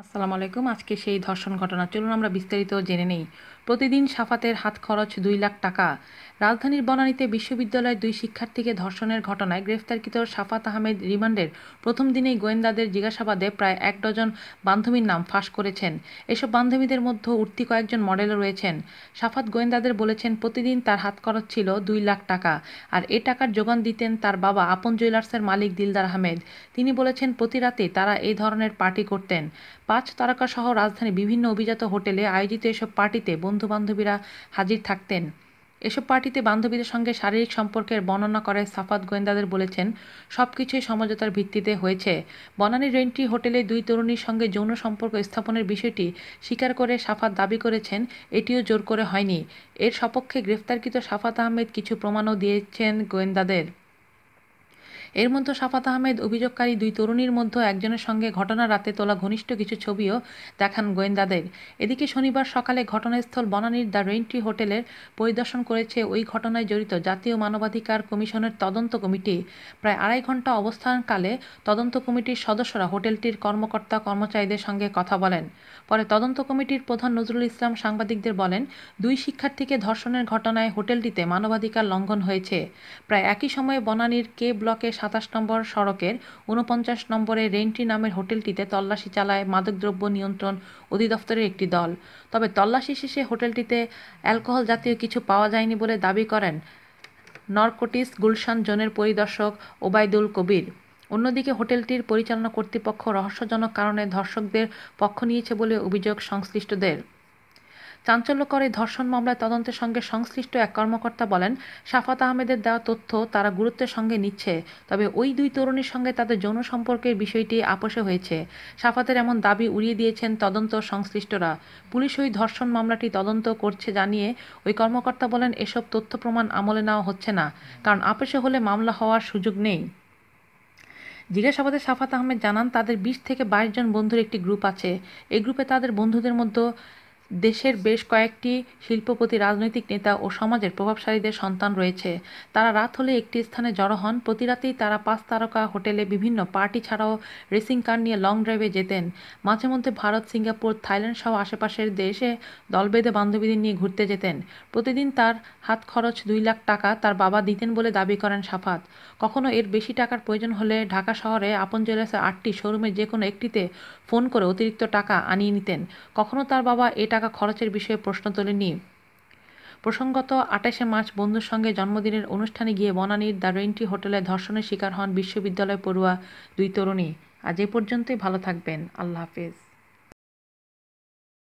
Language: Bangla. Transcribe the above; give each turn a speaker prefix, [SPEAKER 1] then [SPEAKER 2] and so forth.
[SPEAKER 1] আসসালামু আলাইকুম। আজকে সেই ধর্ষণ ঘটনা চলুন আমরা বিস্তারিত জেনে নেই। প্রতিদিন সাফাতের হাত খরচ দুই লাখ টাকা। রাজধানীর বনানীতে বিশ্ববিদ্যালয়ের দুই শিক্ষার্থীকে ধর্ষণের ঘটনায় গ্রেফতারকৃত সাফাত আহমেদ রিমান্ডের প্রথম দিনেই গোয়েন্দাদের জিজ্ঞাসাবাদে প্রায় এক ডজন বান্ধবীর নাম ফাঁস করেছেন। এসব বান্ধবীদের মধ্যে উঠতি কয়েকজন মডেলও রয়েছেন। সাফাত গোয়েন্দাদের বলেছেন, প্রতিদিন তার হাত খরচ ছিল দুই লাখ টাকা। আর এ টাকার যোগান দিতেন তার বাবা আপন জুয়েলার্সের মালিক দিলদার আহমেদ। তিনি বলেছেন, প্রতি রাতে তারা এই ধরনের পার্টি করতেন। পাঁচ তারকাসহ রাজধানীর বিভিন্ন অভিজাত হোটেলে আয়োজিত এসব পার্টিতে বন্ধুবান্ধবীরা হাজির থাকতেন। এসব পার্টিতে বান্ধবীদের সঙ্গে শারীরিক সম্পর্কের বর্ণনা করে সাফাত গোয়েন্দাদের বলেছেন সব কিছুই সমঝোতার ভিত্তিতে হয়েছে। বনানী রেন্ট্রি হোটেলে দুই তরুণীর সঙ্গে যৌন সম্পর্ক স্থাপনের বিষয়টি স্বীকার করে সাফাত দাবি করেছেন, এটিও জোর করে হয়নি। এর সপক্ষে গ্রেফতারকৃত সাফাত আহমেদ কিছু প্রমাণও দিয়েছেন গোয়েন্দাদের। এর মধ্যে সাফাত আহমেদ, অভিযোগকারী দুই তরুণীর মধ্যে একজনের সঙ্গে ঘটনা রাতে তোলা ঘনিষ্ঠ কিছু ছবিও দেখান গোয়েন্দাদের। এদিকে শনিবার সকালে ঘটনাস্থল বনানীর দ্য রেন্ট্রি হোটেলের পরিদর্শন করেছে ওই ঘটনায় জড়িত জাতীয় মানবাধিকার কমিশনের তদন্ত কমিটি। প্রায় আড়াই ঘণ্টা অবস্থানকালে তদন্ত কমিটির সদস্যরা হোটেলটির কর্মকর্তা কর্মচারীদের সঙ্গে কথা বলেন। পরে তদন্ত কমিটির প্রধান নজরুল ইসলাম সাংবাদিকদের বলেন, দুই শিক্ষার্থীকে ধর্ষণের ঘটনায় হোটেলটিতে মানবাধিকার লঙ্ঘন হয়েছে। প্রায় একই সময়ে বনানীর কে ব্লকে সাতাশ নম্বর সড়কের ঊনপঞ্চাশ নম্বরে রেন্ট্রি নামের হোটেলটিতে তল্লাশি চালায় মাদকদ্রব্য নিয়ন্ত্রণ অধিদপ্তরের একটি দল। তবে তল্লাশি শেষে হোটেলটিতে অ্যালকোহল জাতীয় কিছু পাওয়া যায়নি বলে দাবি করেন নরকোটিস গুলশান জোনের পরিদর্শক ওবায়দুল কবির। অন্যদিকে হোটেলটির পরিচালনা কর্তৃপক্ষ রহস্যজনক কারণে ধর্ষকদের পক্ষ নিয়েছে বলে অভিযোগ সংশ্লিষ্টদের। চাঞ্চল্যকর এই ধর্ষণ মামলায় তদন্তের সঙ্গে সংশ্লিষ্ট এক কর্মকর্তা বলেন, সাফাত আহমেদের দেওয়া তথ্য তারা গুরুত্বের সঙ্গে নিচ্ছে, তবে ওই দুই তরুণীর সঙ্গে তাদের যৌন সম্পর্কের বিষয়টি আপোষে হয়েছে। সাফাতের এমন দাবি উড়িয়ে দিয়েছেন তদন্ত সংশ্লিষ্টরা। পুলিশ ওই ধর্ষণ মামলাটি তদন্ত করছে জানিয়ে ওই কর্মকর্তা বলেন, এসব তথ্য প্রমাণ আমলে নেওয়া হচ্ছে না, কারণ আপোষে হলে মামলা হওয়ার সুযোগ নেই। জিজ্ঞাসাবাদে সাফাত আহমেদ জানান, তাদের বিশ থেকে বাইশ জন বন্ধুর একটি গ্রুপ আছে। এই গ্রুপে তাদের বন্ধুদের মধ্যে দেশের বেশ কয়েকটি শিল্পপতি, রাজনৈতিক নেতা ও সমাজের প্রভাবশালীদের সন্তান রয়েছে। তারা রাত হলে একটি স্থানে জড়ো হন। প্রতি রাতেই তারা পাঁচ তারকা হোটেলে বিভিন্ন পার্টি ছাড়াও রেসিং কার নিয়ে লং ড্রাইভে যেতেন। মাঝে মধ্যে ভারত, সিঙ্গাপুর, থাইল্যান্ড সহ আশেপাশের দেশে দল বেঁধে বান্ধবীদের নিয়ে ঘুরতে যেতেন। প্রতিদিন তার হাত খরচ দুই লাখ টাকা তার বাবা দিতেন বলে দাবি করেন সাফাত। কখনো এর বেশি টাকার প্রয়োজন হলে ঢাকা শহরে আপন জেলাসের আটটি শোরুমের যে কোনো একটিতে ফোন করে অতিরিক্ত টাকা আনিয়ে নিতেন। কখনো তার বাবা এ টাকা খরচের বিষয়ে প্রশ্ন তোলেনি প্রসঙ্গত, আঠাশে মার্চ বন্ধুর সঙ্গে জন্মদিনের অনুষ্ঠানে গিয়ে বনানীর দ্য রেন্টি হোটেলে ধর্ষণের শিকার হন বিশ্ববিদ্যালয় পড়ুয়া দুই তরুণী। আজ এ পর্যন্তই, ভালো থাকবেন। আল্লাহ হাফেজ।